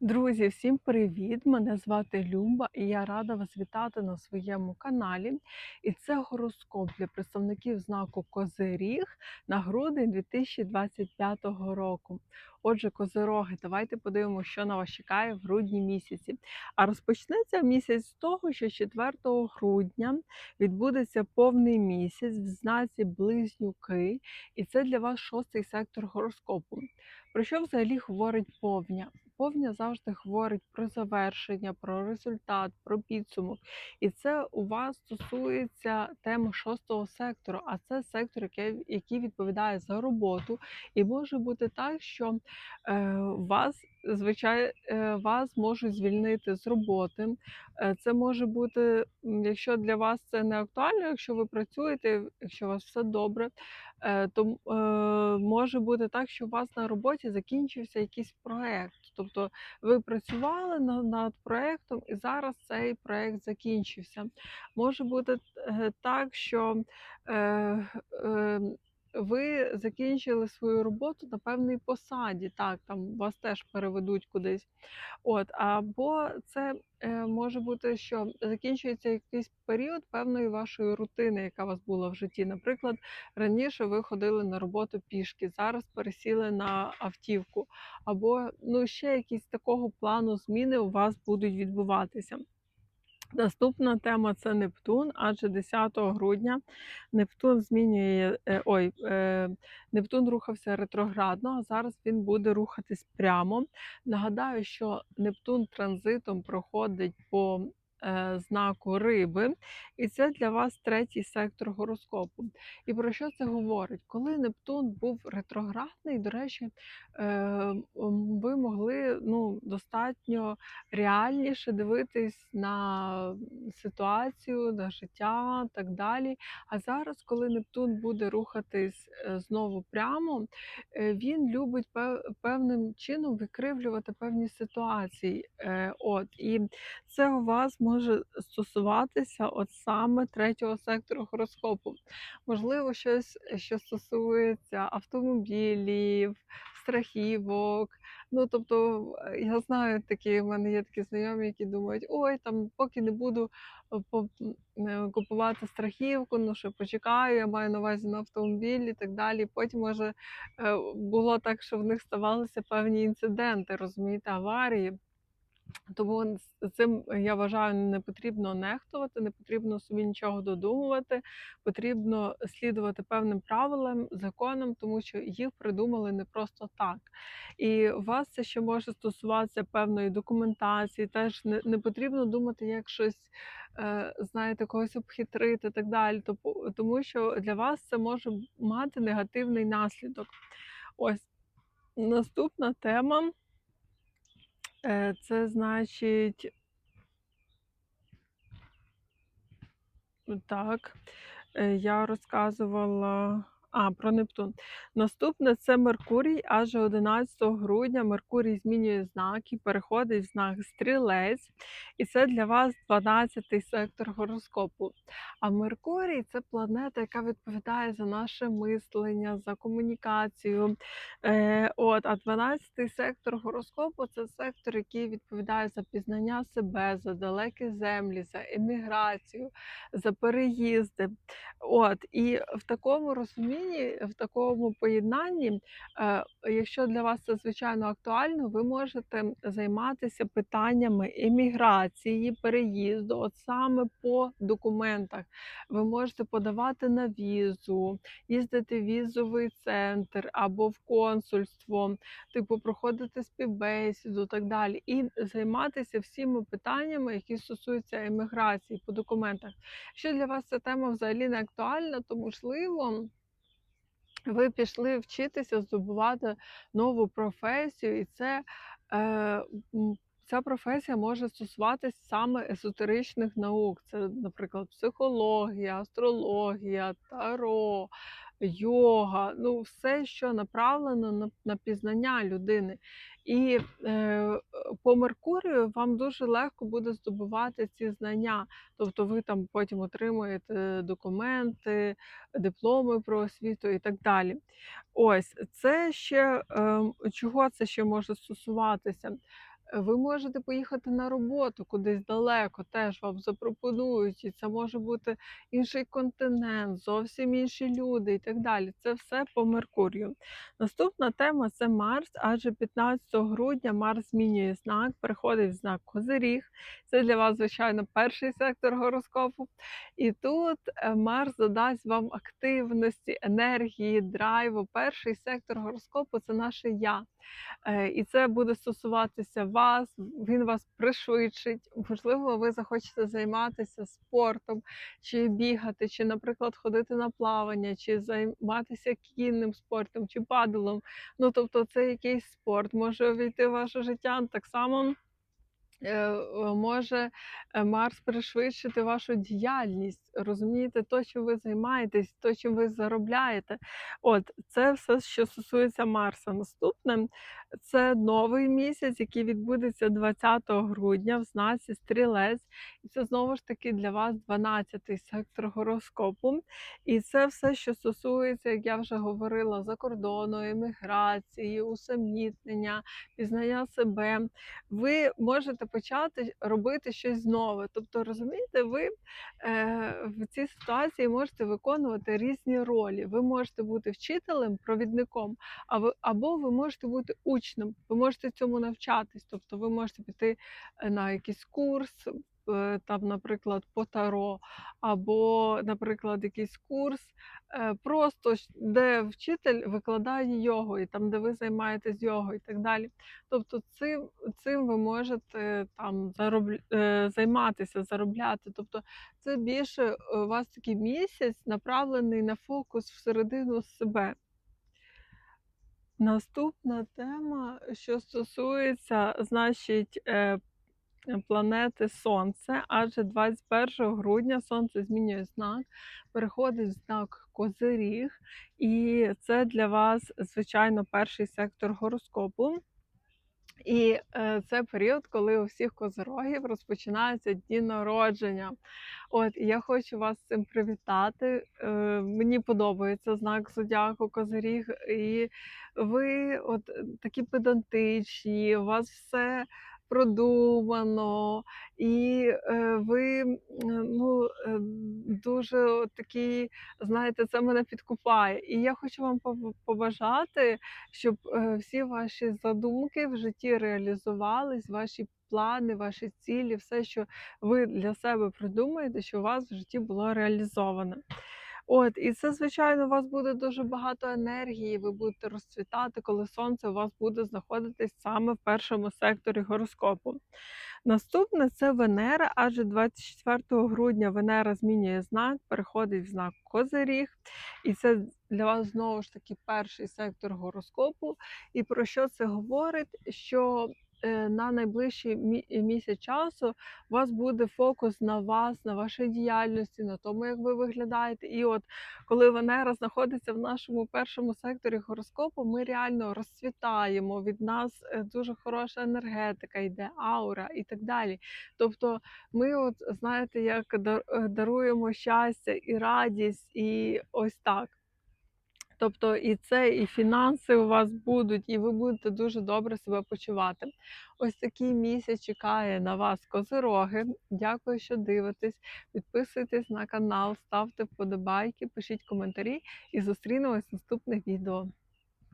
Друзі, всім привіт! Мене звати Люба, і я рада вас вітати на своєму каналі. І це гороскоп для представників знаку Козиріг на грудень 2025 року. Отже, козироги, давайте подивимося, що на вас чекає в грудні місяці. А розпочнеться місяць з того, що 4 грудня відбудеться повний місяць в знаці Близнюки, і це для вас шостий сектор гороскопу. Про що взагалі говорить повня? Повня завжди говорить про завершення, про результат, про підсумок. І це у вас стосується теми шостого сектору, а це сектор, який, відповідає за роботу. І може бути так, що е, вас, звичайно, е, вас можуть звільнити з роботи. Е, це може бути, якщо для вас це не актуально, якщо ви працюєте, якщо у вас все добре, е, то може бути так, що у вас на роботі закінчився якийсь проект. Тобто ви працювали над проектом, і зараз цей проект закінчився. Може бути так, що ви закінчили свою роботу на певній посаді. Так, там вас теж переведуть кудись. От, або це е, може бути, що закінчується якийсь період певної вашої рутини, яка у вас була в житті. Наприклад, раніше ви ходили на роботу пішки, зараз пересіли на автівку, або ну ще якісь такого плану зміни у вас будуть відбуватися. Наступна тема це Нептун, адже 10 грудня Нептун змінює е, ой, е, Нептун рухався ретроградно, а зараз він буде рухатись прямо. Нагадаю, що Нептун транзитом проходить по знаку риби, і це для вас третій сектор гороскопу. І про що це говорить? Коли Нептун був ретроградний, до речі, е, ви могли ну, достатньо реальніше дивитись на ситуацію, на життя, так далі. А зараз, коли Нептун буде рухатись е, знову прямо, е, він любить певним чином викривлювати певні ситуації. Е, От і це у вас може стосуватися от саме третього сектору гороскопу. Можливо, щось, що стосується автомобілів, страхівок. Ну, тобто, е, я знаю такі, в мене є такі знайомі, які думають, ой, там поки не буду е, е, купувати страхівку, ну що почекаю, я маю на увазі на автомобіль і так далі. Потім може е, було так, що в них ставалися певні інциденти, розумієте, аварії. Тому цим я вважаю, не потрібно нехтувати, не потрібно собі нічого додумувати. Потрібно слідувати певним правилам, законам, тому що їх придумали не просто так. І у вас це ще може стосуватися певної документації. Теж не, не потрібно думати, як щось. е, Знаєте, когось обхитрити так далі, тому що для вас це може мати негативний наслідок. Ось наступна тема Е, Це значить, так, е, я розказувала. А, про Нептун. Наступне це Меркурій, аж 11 грудня Меркурій змінює знак і переходить в знак Стрілець, і це для вас 12-й сектор гороскопу. А Меркурій це планета, яка відповідає за наше мислення, за комунікацію. Е, от, а 12-й сектор гороскопу це сектор, який відповідає за пізнання себе, за далекі землі, за еміграцію, за переїзди. От, і в такому розумінні, в такому поєднанні, е, якщо для вас це звичайно актуально, ви можете займатися питаннями еміграції, переїзду, от саме по документах. Ви можете подавати на візу, їздити в візовий центр або в консульство, типу проходити співбесіду, так далі, і займатися всіма питаннями, які стосуються еміграції по документах. Якщо для вас ця тема взагалі не актуальна, то можливо. Ви пішли вчитися здобувати нову професію, і це е, ця професія може стосуватись саме езотеричних наук. Це, наприклад, психологія, астрологія, таро, йога, ну все, що направлено на, на пізнання людини. І е, по Меркурію вам дуже легко буде здобувати ці знання. Тобто ви там потім отримуєте документи, дипломи про освіту і так далі. Ось це ще ем, чого це ще може стосуватися? Ви можете поїхати на роботу кудись далеко, теж вам запропонують, і це може бути інший континент, зовсім інші люди і так далі. Це все по Меркурію. Наступна тема це Марс, адже 15 грудня Марс змінює знак, переходить в знак Козиріг. Це для вас, звичайно, перший сектор гороскопу. І тут е, Марс задасть вам активності, енергії, драйву. Перший сектор гороскопу це наше я. Е, І це буде стосуватися вас, він вас пришвидшить. Можливо, ви захочете займатися спортом, чи бігати, чи, наприклад, ходити на плавання, чи займатися кінним спортом, чи паделом. Ну, тобто, це якийсь спорт може війти в ваше життя. Так само е, е, може е, Марс пришвидшити вашу діяльність. Розумієте, то, чим ви займаєтесь, то, чим ви заробляєте. От це все, що стосується Марса. Наступне це новий місяць, який відбудеться 20 грудня в знаці Стрілець. І це знову ж таки для вас 12-й сектор гороскопу. І це все, що стосується, як я вже говорила, закордону, еміграції, усамітнення, пізнання себе. Ви можете почати робити щось нове. Тобто, розумієте, ви е, в цій ситуації можете виконувати різні ролі. Ви можете бути вчителем, провідником, або ви можете бути учнем, ви можете цьому навчатись. Тобто ви можете піти е, на якийсь курс, е, там, наприклад, по таро, або, наприклад, якийсь курс, е, просто де вчитель викладає йогу, і там, де ви займаєтесь йогою і так далі. Тобто цим, цим ви можете там заробля... е, займатися, заробляти. Тобто це більше у вас такий місяць направлений на фокус всередину себе. Наступна тема, що стосується, значить, е, планети Сонце, адже 21 грудня Сонце змінює знак, переходить в знак Козиріг, і це для вас, звичайно, перший сектор гороскопу. І е, це період, коли у всіх козорогів розпочинаються дні народження. От я хочу вас цим привітати. Е, мені подобається знак зодіаку Козиріг, і ви от такі педантичні, у вас все продумано, і е, ви ну, е, дуже такі, знаєте, це мене підкупає. І я хочу вам побажати, щоб е, всі ваші задумки в житті реалізувались, ваші плани, ваші цілі, все, що ви для себе придумаєте, що у вас в житті було реалізовано. От, і це, звичайно, у вас буде дуже багато енергії, ви будете розцвітати, коли сонце у вас буде знаходитись саме в першому секторі гороскопу. Наступне це Венера, адже 24 грудня Венера змінює знак, переходить в знак Козиріг. І це для вас знову ж таки перший сектор гороскопу. І про що це говорить? Що на найближчий мі- місяць часу у вас буде фокус на вас, на вашій діяльності, на тому, як ви виглядаєте. І от коли Венера знаходиться в нашому першому секторі гороскопу, ми реально розцвітаємо. Від нас е, дуже хороша енергетика, йде аура і так далі. Тобто, ми, от знаєте, як дар- е, даруємо щастя і радість, і ось так. Тобто і це, і фінанси у вас будуть, і ви будете дуже добре себе почувати. Ось такий місяць чекає на вас козироги. Дякую, що дивитесь. Підписуйтесь на канал, ставте вподобайки, пишіть коментарі і зустрінемось в наступних відео.